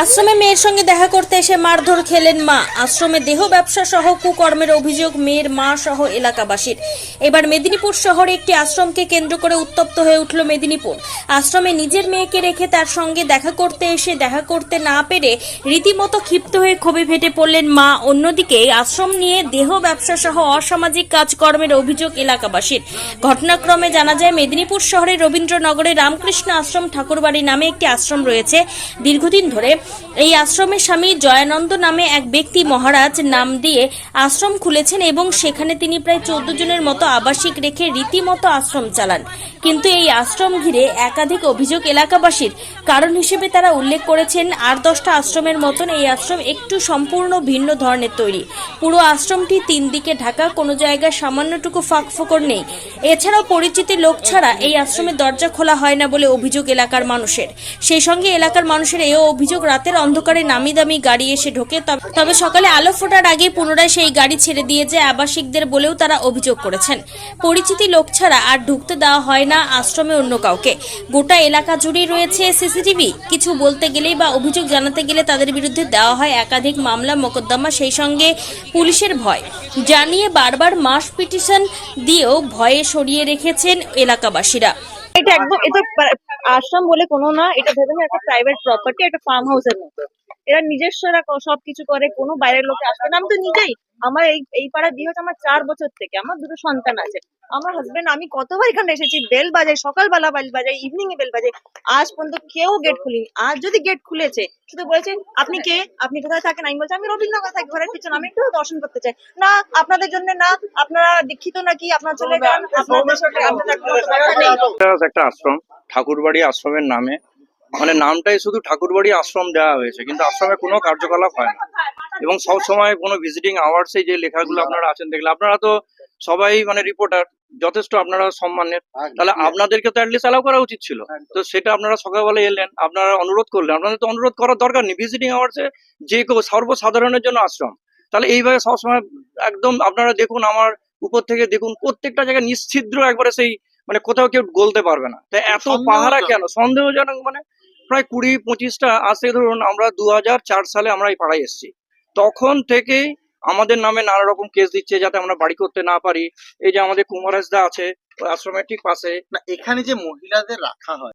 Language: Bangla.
আশ্রমে মেয়ের সঙ্গে দেখা করতে এসে মারধর খেলেন মা। আশ্রমে দেহ ব্যবসা সহ কুকর্মের অভিযোগ মেয়ের মা সহ এলাকাবাসীর। এবার মেদিনীপুর শহরে একটি আশ্রমকে কেন্দ্র করে উত্তপ্ত হয়ে উঠল মেদিনীপুর। আশ্রমে নিজের মেয়েকে রেখে তার সঙ্গে দেখা করতে এসে দেখা করতে না পেরে রীতিমতো ক্ষিপ্ত হয়ে ক্ষোভে ফেটে পড়লেন মা। অন্যদিকে আশ্রম নিয়ে দেহ ব্যবসা সহ অসামাজিক কাজকর্মের অভিযোগ এলাকাবাসীর। ঘটনাক্রমে জানা যায়, মেদিনীপুর শহরের রবীন্দ্রনগরে রামকৃষ্ণ আশ্রম ঠাকুরবাড়ি নামে একটি আশ্রম রয়েছে। দীর্ঘদিন ধরে এই আশ্রমের স্বামী জয়ানন্দ নামে এক ব্যক্তি মহারাজ নাম দিয়ে আশ্রম খুলেছেন এবং সেখানে তিনি প্রায় চোদ্দ জনের মতো আবাসিক রেখে রীতিমতো আশ্রম চালান। কিন্তু এই আশ্রম ঘিরে একাধিক অভিযোগ এলাকাবাসীর। কারণ হিসেবে তারা উল্লেখ করেছেন, আর দশটা আশ্রমের মতন এই আশ্রম একটু সম্পূর্ণ ভিন্ন ধরনের তৈরি। পুরো আশ্রমটি তিন দিকে ঢাকা, কোনো জায়গায় সামান্যটুকু ফাঁক ফোকর নেই। এছাড়াও পরিচিতি লোক ছাড়া এই আশ্রমের দরজা খোলা হয় না বলে অভিযোগ এলাকার মানুষের। সেই সঙ্গে এলাকার মানুষের এও অভিযোগ রাতের অন্ধকারে নামি দামি গাড়ি এসে ঢোকে, তবে- সকালে আলো ফোটার আগে পুনরায় সেই গাড়ি ছেড়ে দিয়ে যায় আবাসিকদের বলেও তারা অভিযোগ করেছেন। পরিচিতি লোক ছাড়া আর ঢুকতে দেওয়া হয় না আশ্রমে অন্য কাউকে। গোটা এলাকা জুড়েই রয়েছে সিসিটিভি। কিছু বলতে গেলেই বা অভিযোগ জানাতে গেলে তাদের বিরুদ্ধে দেওয়া হয় একাধিক মামলা, মোকদ্দমা, সেই সঙ্গে পুলিশের ভয়। জানিয়ে বারবার মাস পিটিশন দিয়েও ভয়ে সরিয়ে রেখেছেন এলাকাবাসীরা। এটা একদম, এটা আশ্রম বলে কোনো না, এটা ভেবে একটা প্রাইভেট প্রপার্টি একটা ফার্ম হাউসের মতো। এরা নিজস্বরা সবকিছু করে, কোনো বাইরের লোকে আসবে না, আমি তো নিজেই। আমার এই এই পাড়ায় বিয়ে হচ্ছে আমার চার বছর থেকে আমার দুটো সন্তান আছে। আমার হাজবেন্ড আমি কতবার এখানে এসেছি বেল বাজাই সকালবেলা বেল বাজাই ইভিনিং এ বেল বাজাই আজ পর্যন্ত কেউ গেট খুলিনি। আজ যদি গেট খুলেছে শুধু বলেছে আপনি কে? আপনি কোথায় থাকেন? আমি বলছি আমি রবীন্দ্রনগর থাকি ঘরের পিছনে। আমি একটু দর্শন করতে চাই। না আপনাদের জন্য না আপনারা দীক্ষিত নাকি? আপনারা চলে যান আপনাদের একটা আশ্রম ঠাকুরবাড়ি আশ্রমের নামে। মানে নামটাই শুধু ঠাকুরবাড়ি আশ্রম দেওয়া হয়েছে কিন্তু আশ্রমে কোনো কার্যকলাপ হয় না। এবং সব সময় কোনো ভিজিটিং আওয়ার্সে যে লেখাগুলো আপনারা আছেন দেখলে আপনারা তো সবাই মানে রিপোর্টার যথেষ্ট আপনারা সম্মানের। তাহলে আপনাদেরকে তো অ্যাটলিস্ট অ্যালাউ করা উচিত ছিল। তো সেটা আপনারা সকালবেলা এলেন আপনারা অনুরোধ করলেন। আপনাদের তো অনুরোধ করার দরকার নেই। ভিজিটিং আওয়ার্সে যে কেউ সর্বসাধারণের জন্য আশ্রম। তাহলে এইভাবে সবসময় একদম আপনারা দেখুন আমার উপর থেকে দেখুন প্রত্যেকটা জায়গায় নিশ্ছিদ্র একবারে সেই মানে কোথাও কেউ গলতে পারবে না। তাই এত পাহারা কেন? সন্দেহজনক মানে প্রায় কুড়ি পঁচিশটা আসে ধরুন আমরা দু চার সালে আমরা এই পাড়ায় এসেছি। তখন থেকেই আমাদের নামে নানা রকম কেস দিচ্ছে যাতে আমরা বাড়ি করতে না পারি। এই যে আমাদের কুমার হাসদা আছে, ওই আশ্রমের ঠিক পাশে। না, এখানে যে মহিলাদের রাখা হয়